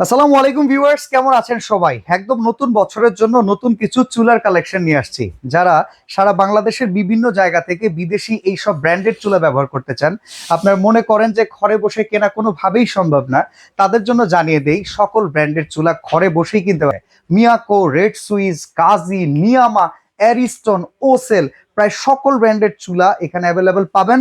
আসসালামু আলাইকুম ভিউয়ার্স, কেমন আছেন সবাই? একদম নতুন বছরের জন্য নতুন কিছু চুলার কালেকশন নিয়ে আসছি। যারা সারা বাংলাদেশের বিভিন্ন জায়গা থেকে বিদেশি এই সব ব্র্যান্ডেড চুলা ব্যবহার করতে চান, আপনার মনে করেন যে ঘরে বসে কেনা কোনোভাবেই সম্ভব না, তাদের জন্য জানিয়ে দেই, সকল ব্র্যান্ডের চুলা ঘরে বসেই কিনতে পারে। মিয়াকো, রেড সুইস, কাজী, নিয়ামা, অ্যারিস্টন, ওসেল, প্রায় সকল ব্র্যান্ডের চুলা এখানে অ্যাভেলেবেল পাবেন।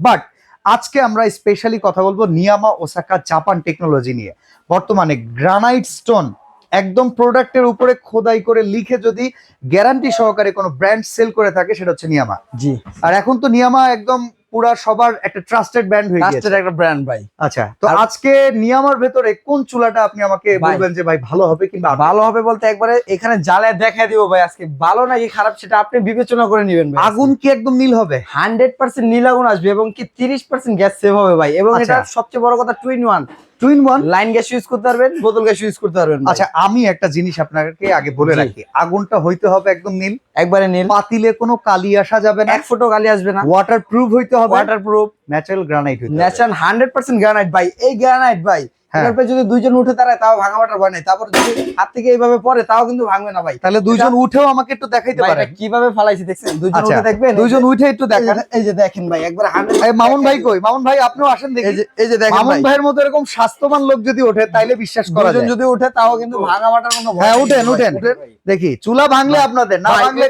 বাট আজকে আমরা স্পেশালি কথা বলব নিয়ামা ওসাকা জাপান টেকনোলজি নিয়ে। বর্তমানে গ্রানাইট স্টোন একদম প্রোডাক্টের উপরে খোদাই করে লিখে যদি গ্যারান্টি সহকারে কোনো ব্র্যান্ড সেল করে থাকে সেটা হচ্ছে নিয়ামা। জি। আর এখন তো নিয়ামা একদম পুরা সবার একটা ট্রাস্টেড ব্র্যান্ড হয়ে গেছে ট্রাস্টেড একটা ব্র্যান্ড ভাই। আচ্ছা তো আজকে নিয়ামার ভেতরে কোন চুলাটা আপনি আমাকে। বলবেন যে ভাই ভালো হবে কিংবা ভালো হবে বলতে একবারে এখানে জ্বালায় দেখায় দিব ভাই আজকে। ভালো নাকি খারাপ সেটা আপনি বিবেচনা করে নেবেন ভাই। আগুন কি একদম নীল হবে? হান্ড্রেড পার্সেন্ট নীল আগুন আসবে এবং কি তিরিশ পার্সেন্ট গ্যাস সেভ হবে ভাই। এবং আচ্ছা। এটা সবচেয়ে বড় কথা twin one. Two in one line gas use করতে পারবেন বোতল গ্যাস ইউজ করতে পারবেন আচ্ছা আমি একটা জিনিস আপনাকে আগে বলে রাখি। আগুনটা হইতে হবে একদম নীল। একবারে নীল। পাতিলে কোনো কালি আসা যাবে না। এক ফোটো কালি আসবে না। ওয়াটার প্রুফ হইতে হবে। ওয়াটার প্রুফ ন্যাচারাল গ্রানাইট হইতে ন্যাচারাল হান্ড্রেড পার্সেন্ট গ্রানাইট ভাই। এই গ্রানাইট ভাই হ্যাঁ। যদি দুইজন উঠে তাও ভাঙা বাটার ভয় নাই। তারপর যদি হাত থেকে এইভাবে পরে তাও কিন্তু ভাঙবে না ভাই। তাহলে দুইজন উঠেও আমাকে একটু দেখাইতে এটা কীভাবে ফালাইছি দেখছেন? দুইজন আচ্ছা উঠে দেখবেন? দুইজন উঠে একটু দেখান। এই যে দেখেন ভাই একবার মামুন ভাই কই? মামুন ভাই আপনিও আসেন দেখি। এই যে দেখেন মামুন ভাইয়ের মতো এরকম স্বাস্থ্যবান লোক যদি ওঠে তাইলে বিশ্বাস করা যায়। যদি উঠে তাও কিন্তু ভাঙা বাটার কোনো ভয় হ্যাঁ, উঠেন, উঠেন। দেখি চুলা ভাঙলে আপনাদের না ভাঙলে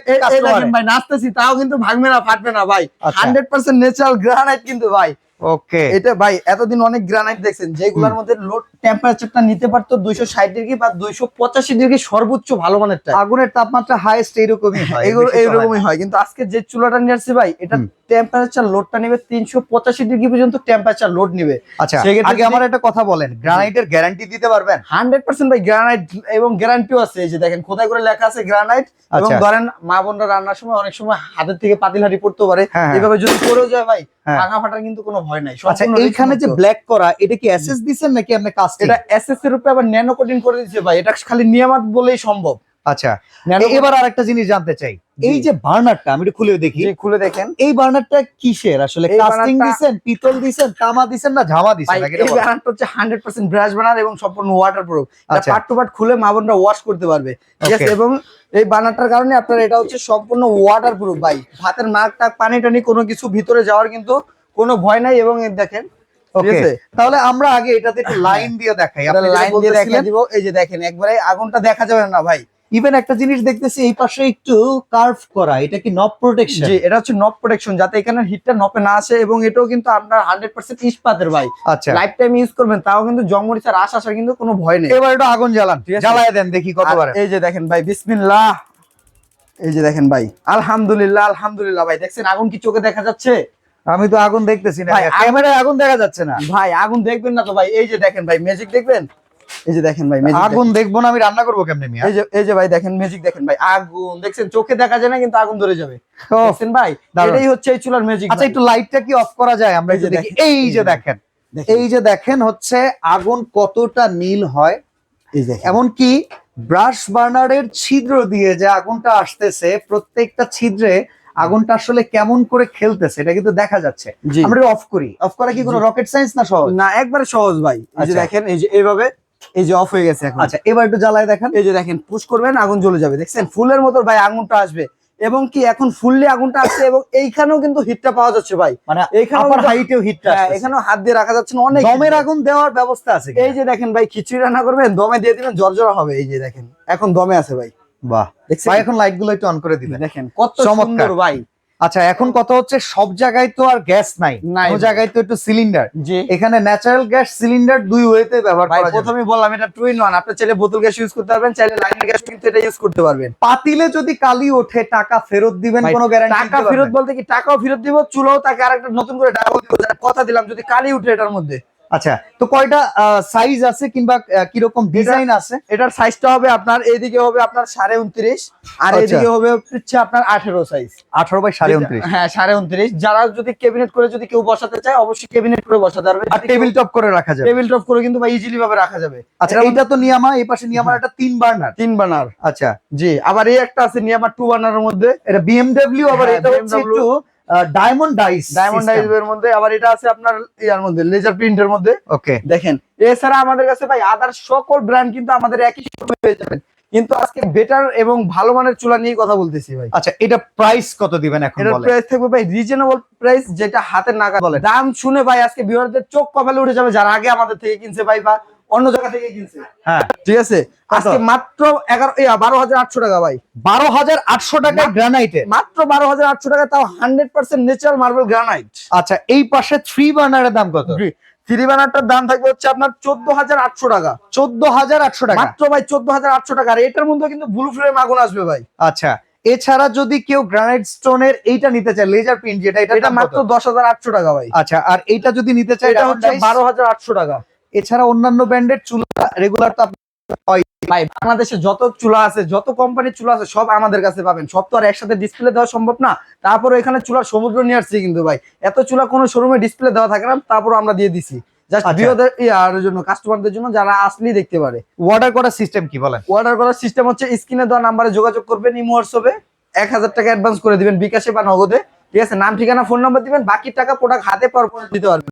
ভাই নাচতেছি তাও কিন্তু ভাঙবে না ফাটবে না ভাই। আচ্ছা। হান্ড্রেড পার্সেন্ট ন্যাচারাল গ্রানাইট কিন্তু ভাই। ওকে এটা ভাই এতদিন অনেক গ্রানাইট দেখছেন যেগুলোর মধ্যে লোড টেম্পারেচারটা নিতে পারতো দুইশো ষাট ডিগ্রি বা দুইশো পঁচাশি ডিগ্রি সর্বোচ্চ ভালো মানেরটা আগুনের তাপমাত্রা হাইয়েস্ট হয় এগুলো হয় এইরকমই হয় কিন্তু আজকে যে চুলাটা নিয়ে আসছে ভাই এটা টেম্পারেচার লোডটা নেবে ডিগ্রি পর্যন্ত টেম্পারেচার লোড নেবে। আচ্ছা আগে আমার একটা কথা বলেন গ্রানাইটের গ্যারান্টি দিতে পারবেন? হান্ড্রেড পার্সেন্ট ভাই গ্রানাইট এবং গ্যারান্টিও আছে এই যে দেখেন কোথায় করে লেখা আছে গ্রানাইট এবং আচ্ছা। ধরেন মা বোনরা রান্নার সময় অনেক সময় হাতের থেকে পাতিল হাঁড়ি পড়তে পারে। হ্যাঁ, হ্যাঁ। এইভাবে যদি পড়েও যায় ভাই হ্যাঁ। ভাঙা ফাটার কিন্তু কোনো ভয় নাই আচ্ছা এইখানে যে ব্ল্যাক করা এটা কি এসএস নাকি আপনি কাস্টিং এটা এসএস এর উপরে আবার ন্যানো কোটিং করে দিচ্ছে ভাই এটা খালি নিয়ামত বলেই সম্ভব। আচ্ছা এবার আরেকটা জিনিস জানতে চাই। এই যে বার্নারটা আমি একটু খুলে দেখি। খুলে দেখেন। এই বার্নারটা কিসের? আসলে কাস্টিং বার্নারটা- দিছেন পিতল দিছেন তামা দিছেন না ঝামা নাকি এই ব্যানারটা হচ্ছে হান্ড্রেড পার্সেন্ট ব্রাশ বানার এবং সম্পূর্ণ ওয়াটার প্রুফ আচ্ছা। পার্ট টু পার্ট খুলে মা বোনরা ওয়াশ করতে পারবে। ঠিক আছে এবং এই বানারটার কারণে আপনার এটা হচ্ছে সম্পূর্ণ ওয়াটার প্রুফ ভাই। ভাতের মাগ টাক পানি টানি কোনো কিছু ভিতরে যাওয়ার কিন্তু কোনো ভয় নাই এবং দেখেন তাহলে আমরা আগে এটাতে একটু লাইন দিয়ে দেখাই। এটা লাইন দিয়ে দেখা দিব। এই যে দেখেন একবারে আগুনটা দেখা যাবে না ভাই। ইভেন একটা জিনিস দেখতেছি এই পাশে একটু কার্ভ করা এটা কি নব প্রোটেকশন জি এটা হচ্ছে নব প্রোটেকশন যাতে এখানে হিটটা নপে না আসে এবং এটাও কিন্তু আপনার হান্ড্রেড পার্সেন্ট ইস্পাতের ভাই। আচ্ছা। লাইফ টাইম ইউজ করবেন তাও কিন্তু জঙ্গমরিচার আশ আসার কিন্তু কোনো ভয় নেই। এবার একটু আগুন জ্বালান ঠিক আছে। জ্বালায় দেন দেখি কতবার। এই যে দেখেন ভাই বিসমিল্লাহ। এই যে দেখেন ভাই। আলহামদুলিল্লাহ আলহামদুলিল্লাহ ভাই দেখছেন আগুন কি চোখে দেখা যাচ্ছে? আমি তো আগুন দেখতেছি না। ক্যামেরায় আগুন দেখা যাচ্ছে না। ভাই আগুন দেখবেন না তো ভাই। এই যে দেখেন ভাই ম্যাজিক দেখবেন? এই যে দেখেন ভাই আগুন দেখব না আমি রান্না করব কেমনে এই যে এই যে ভাই দেখেন ম্যাজিক দেখেন ভাই। আগুন দেখছেন? চোখে দেখা যায় না কিন্তু আগুন ধরে যাবে। দেখছেন ভাই। এটাই হচ্ছে এই চুলার ম্যাজিক আচ্ছা একটু লাইটটা কি অফ করা যায়? আমরা এই যে দেখি। দেখেন, এই যে যে দেখেন। এই যে দেখেন হচ্ছে আগুন কতটা নীল হয়। এই দেখেন। এমনকি ব্রাশ বার্নারের ছিদ্র দিয়ে যে আগুনটা আসতেছে প্রত্যেকটা ছিদ্রে আগুনটা আসলে কেমন করে খেলতেছে এটা কিন্তু দেখা যাচ্ছে। আমরা অফ করি। অফ করা কি কোনো রকেট সায়েন্স না সহজ? না একবারে সহজ ভাই। এই যে আচ্ছা। দেখেন এই যে এইভাবে এই যে অফ হয়ে গেছে এখন। আচ্ছা এবার একটু জ্বালায় দেখেন। এই যে দেখেন পুশ করবেন আগুন জ্বলে যাবে। দেখছেন? ফুলের মতো ভাই আগুনটা আসবে। এবং কি এখন ফুললি আগুনটা আসছে এবং এইখানেও কিন্তু হিটটা পাওয়া যাচ্ছে ভাই। মানে এইখানেও আপার হাইটেও হিটটা এখানেও হাত দিয়ে রাখা যাচ্ছে না অনেক দমের আগুন দেওয়ার ব্যবস্থা আছে এই যে দেখেন ভাই খিচুড়ি রান্না করবেন দমে দিয়ে দিবেন জর্জরা হবে। এই যে দেখেন এখন দমে আছে ভাই। বাহ। ভাই এখন লাইটগুলো একটু অন করে দিবেন। দেখেন কত সুন্দর ভাই। আচ্ছা এখন কথা হচ্ছে সব জায়গায় তো আর গ্যাস নাই। নাই কোনো জায়গায় তো একটু সিলিন্ডার এখানে ন্যাচারাল গ্যাস সিলিন্ডার দুই ওয়েতে ব্যবহার ভাই করা যাবে। প্রথমে বললাম এটা টু ইন ওয়ান আপনি চাইলে বোতল গ্যাস ইউজ করতে পারবেন চাইলে লাইনের গ্যাস কিন্তু এটা ইউজ করতে পারবেন। পাতিলে যদি কালি ওঠে টাকা ফেরত দিবেন কোনো গ্যারান্টি টাকা ফেরত বলতে কি টাকাও ফেরত দিব চুলাও তাকে আরেকটা নতুন করে ডাবল দিব কথা দিলাম যদি কালি উঠে এটার মধ্যে। আচ্ছা তো কয়টা সাইজ আছে কিংবা কীরকম ডিজাইন আছে? এটার সাইজটা হবে আপনার এইদিকে হবে আপনার সাড়ে উনত্রিশ আর আচ্ছা। এইদিকে হবে হচ্ছে আপনার আঠেরো সাইজ আঠারো বাই সাড়ে উনত্রিশ। হ্যাঁ সাড়ে উনত্রিশ। যারা যদি ক্যাবিনেট করে যদি কেউ বসাতে চায় অবশ্যই ক্যাবিনেট করে বসাতে পারবে। আর টেবিল টপ করে রাখা যাবে। টেবিল টপ করে কিন্তু ইজিলি ভাবে রাখা যাবে। আচ্ছা এটা তো নিয়ামা এই পাশে নিয়ামার একটা তিন বার্নার তিন বার্নার আচ্ছা। জি আবার এই একটা আছে নিয়ামার টু বানারের মধ্যে। এটা বিএমডব্লিউ আবার হ্যাঁ, এটা হচ্ছে একটু ডায়মন্ড ডাইস ডায়মন্ড ডাইজের মধ্যে আবার এটা আছে আপনার ইয়ার মধ্যে লেজার প্রিন্টের মধ্যে। ওকে দেখেন এছাড়া আমাদের কাছে ভাই আদার সকল ব্র্যান্ড কিন্তু আমাদের একই পেয়ে যাবেন। কিন্তু আজকে বেটার এবং ভালো মানের চুলা নিয়ে কথা বলতেছি ভাই। আচ্ছা এটা প্রাইস কত দিবেন এখন বলেন? প্রাইস থাকবে ভাই রিজনেবল প্রাইস যেটা হাতের নাগাদ বলে। দাম শুনে ভাই আজকে বিহারদের চোখ কপালে উঠে যাবে যারা আগে আমাদের থেকে কিনছে ভাই বা অন্য জায়গা থেকে কিনছে। হ্যাঁ। ঠিক আছে? আজকে মাত্র এগারো বারো হাজার আটশো টাকা ভাই। বারো হাজার আটশো টাকায় গ্রানাইটের মাত্র বারো হাজার আটশো টাকা তাও hundred percent natural marble granite আচ্ছা এই পাশে থ্রি বার্নারের দাম কত? থ্রি বানারটার দাম থাকবে হচ্ছে আপনার চোদ্দ হাজার আটশো টাকা। চোদ্দ হাজার আটশো টাকা? মাত্র ভাই চোদ্দ হাজার আটশো টাকা। আর এটার মধ্যে কিন্তু ব্লু ফ্লেম আগুন আসবে ভাই। আচ্ছা এছাড়া যদি কেউ গ্রানাইট স্টোনের এইটা নিতে চায় লেজার প্রিন্ট যেটা এটা এটা মাত্র দশ হাজার আটশো টাকা ভাই। আচ্ছা আর এইটা যদি নিতে চায় এটা হচ্ছে বারো হাজার আটশো টাকা। এছাড়া অন্যান্য ব্র্যান্ডের চুলা রেগুলার তো ভাই বাংলাদেশে যত চুলা আছে যত কোম্পানির চুলা আছে সব আমাদের কাছে পাবেন। সব তো আর একসাথে ডিসপ্লে দেওয়া সম্ভব না। তারপর এখানে চুলার সমুদ্র নিয়ে আসছি কিন্তু ভাই। এত চুলা কোনো শোরুমে ডিসপ্লে দেওয়া থাকে না তারপর আমরা দিয়ে দিছি। আচ্ছা। জন্য কাস্টমারদের জন্য যারা আসলেই দেখতে পারে। অর্ডার করার সিস্টেম কি বলেন? অর্ডার করার সিস্টেম হচ্ছে স্ক্রিনে দেওয়া নাম্বারে যোগাযোগ করবেন ইমো হোয়াটসঅ্যাপে এক হাজার টাকা অ্যাডভান্স করে দিবেন বিকাশে বা নগদে। ঠিক আছে? নাম ঠিকানা ফোন নাম্বার দিবেন বাকি টাকা প্রোডাক্ট হাতে পাওয়ার পরে দিতে পারবেন।